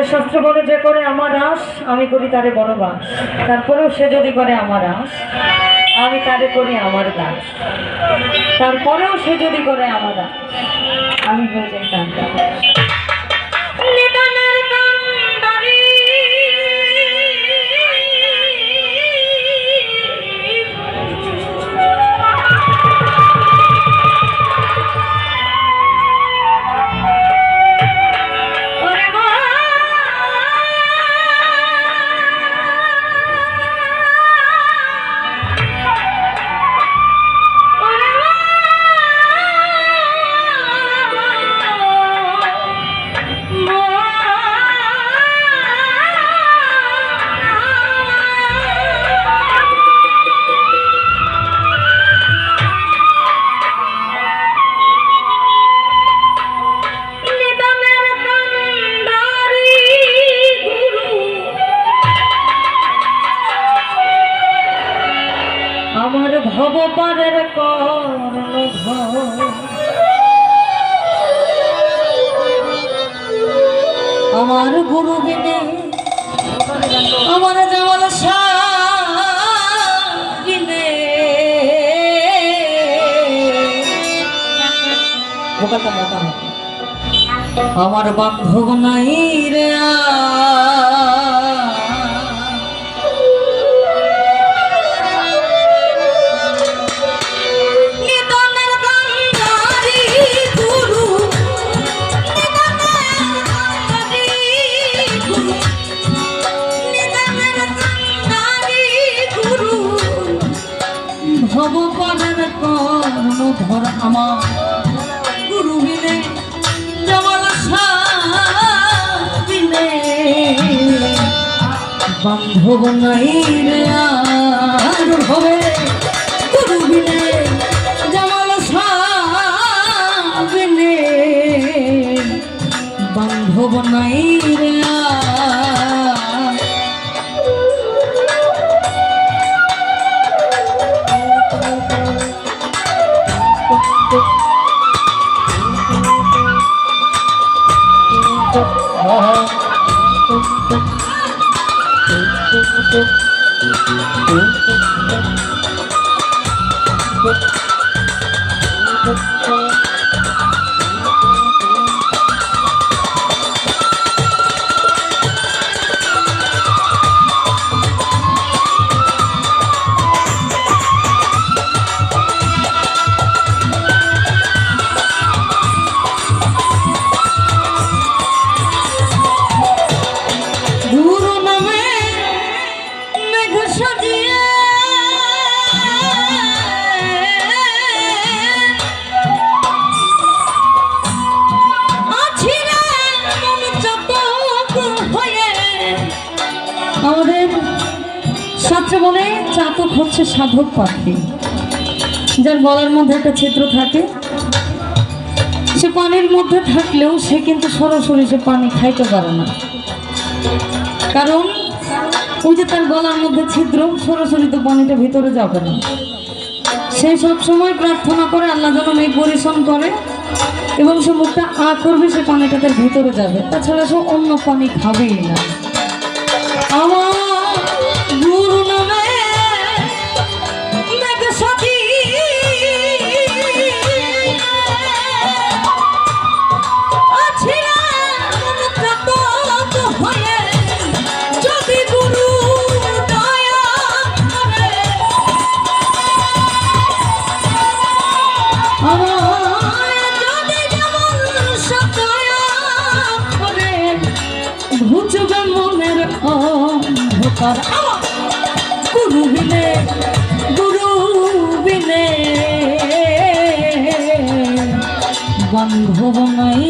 আমাদের শাস্ত্র বলে, যে করে আমার আস আমি করি তারে বড় বাস তারপরেও সে যদি করে আমার আস আমি তারে করি আমার দাস তারপরেও সে যদি করে আমার আস আমি হয়ে যাই তার দাস। আমার ভব পারের কর্ণ আমার গুরু বিনে আমার যেমন আমার বান্ধব নাই রে আ। ভবপালের কর্ণ ধর আমার। গুরু বিনে জমাল বিনে বান্ধব নাই রে হবে। গুরু বিনে বান্ধব নাই গুরু বলে চাতক হচ্ছে সাধক পাখি, যার গলার মধ্যে একটা ছিদ্র থাকে। সে পানির মধ্যে থাকলেও সে কিন্তু সরাসরি সে পানি খাইতে পারে না। কারণ ওই যে তার গলার মধ্যে ছিদ্র, সরাসরি তো পানিটা ভিতরে যাবে না। সে সবসময় প্রার্থনা করে, আল্লাহ যেন মেঘ পরিশ্রম করে এবং সে মুখটা আ করবে, সে পানিটা তার ভিতরে যাবে। তাছাড়া সে অন্য পানি খাবেই না। ঘুচবে মনের অন্ধকার। গুরু বিনে গুরু বিনে বন্ধ নাই